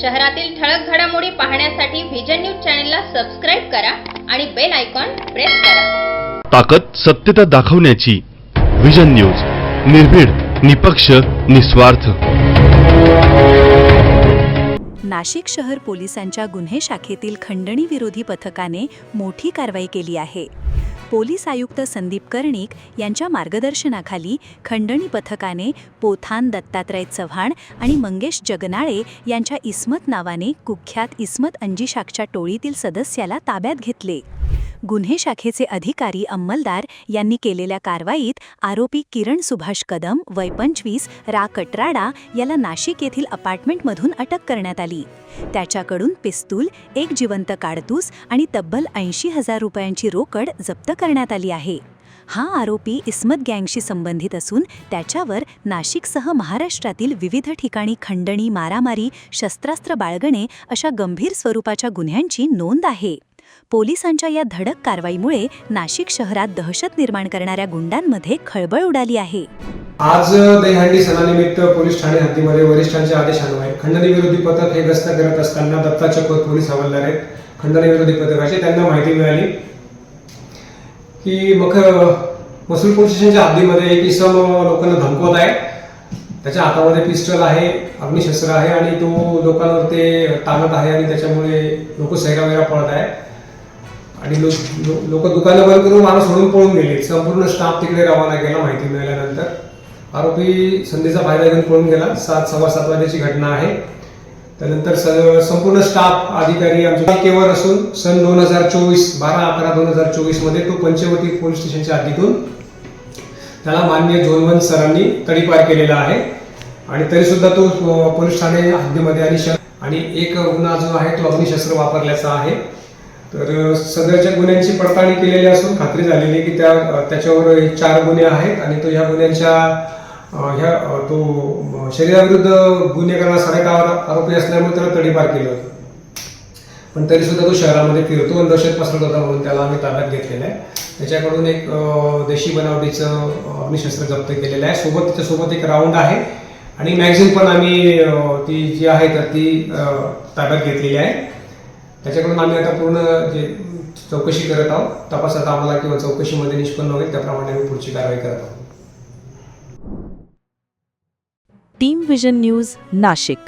शहरातील ठळक घडामोडी पाहण्यासाठी व्हिजन न्यूज चॅनलला सबस्क्राईब करा आणि बेल आयकॉन प्रेस करा. ताकद सत्यता दाखवण्याची विजन न्यूज निर्भीड निपक्ष निस्वार्थ. नाशिक शहर पोलिसांच्या गुन्हे शाखेतील खंडणी विरोधी पथकाने मोठी कारवाई केली आहे. पोलीस आयुक्त संदीप कर्णिक यांच्या मार्गदर्शनाखाली खंडणी पथकाने पोथान दत्तात्रय चव्हाण आणि मंगेश जगनाळे यांच्या इस्मत नावाने कुख्यात इस्मत अंजिशाकच्या टोळीतील सदस्याला ताब्यात घेतले. गुन्हे शाखेचे अधिकारी अंमलदार यांनी केलेल्या कारवाईत आरोपी किरण सुभाष कदम वय पंचवीस रा कटराडा याला नाशिक येथील अपार्टमेंटमधून अटक करण्यात आली. त्याच्याकडून पिस्तूल एक जिवंत काडतूस आणि तब्बल ऐंशी हजार रुपयांची रोकड जप्त करण्यात आली आहे. हा आरोपी इस्मत गँगशी संबंधित असून त्याच्यावर नाशिकसह महाराष्ट्रातील विविध ठिकाणी खंडणी मारामारी शस्त्रास्त्र बाळगणे अशा गंभीर स्वरूपाच्या गुन्ह्यांची नोंद आहे. पोलिसांच्या या धडक कारवाईमुळे नाशिक शहरात दहशत निर्माण करणाऱ्या गुंडांमध्ये खळबळ उडाली आहे. आज दहीहंडी सणानिमित्त पोलीस ठाणे हद्दीमध्ये वरिष्ठांच्या आदेशान्वये खंडणी विरोधी पथक हे गस्त करत असताना दत्ता चकोर पोलीस हवालदार आहेत. खंडणी विरोधी पथकाचे त्यांना माहिती मिळाली की मग मसूल पोलीस स्टेशनच्या हद्दीमध्ये एक इसम लोकांना धमकवत आहे. त्याच्या हातामध्ये पिस्टल आहे अग्निशस्त्र आहे आणि तो लोकांवर ते टांगत आहे आणि त्याच्यामुळे लोक सैरावैरा पळत आहे आणि लोक लोक दुकानं बंद करून माणूस सोडून पळून गेले. संपूर्ण स्टाफ तिकडे रवाना केला माहिती मिळाल्यानंतर. आरोपी संधीचा फायदा घेऊन पळून गेला. सात सव्वा सात वाजेची घटना आहे. त्यानंतर स- संपूर्ण स्टाफ अधिकारी आमच्या केवर असून सन दोन हजार चोवीस बारा अकरा दोन हजार चोवीसमध्ये तो पंचवटी पोलीस स्टेशनच्या हद्दीतून त्याला माननीय झोनवन सरांनी तडीपार केलेला आहे. आणि तरी सुद्धा तो पोलीस ठाणे हद्दीमध्ये आणि आणि एक गुन्हा जो आहे तो अग्निशस्त्र वापरल्याचा आहे. तर सदरच्या गुन्ह्यांची पडताळणी केलेली असून खात्री झालेली आहे की त्या त्याच्यावर चार गुन्हे आहेत आणि तो ह्या गुन्ह्यांच्या ह्या तो शरीराविरुद्ध गुन्हे करणारा सराईत आरोपी असल्यामुळे त्याला तडीपार केलं होतं. पण तरी सुद्धा तो शहरामध्ये फिरतो आणि दहशत पसरत होता म्हणून त्याला आम्ही ताब्यात घेतलेलं आहे. त्याच्याकडून एक देशी बनावटीचं अग्निशस्त्र जप्त केलेलं आहे. सोबत त्याच्यासोबत एक राऊंड आहे आणि मॅगझिन पण आम्ही ती जी आहे तर ती ताब्यात घेतलेली आहे. त्याच्याकडून आम्ही आता पूर्ण जे चौकशी करत आहोत तपासात आम्हाला किंवा चौकशीमध्ये निष्पन्न होईल त्याप्रमाणे आम्ही पुढची कारवाई करत आहोत. Team vision news Nashik.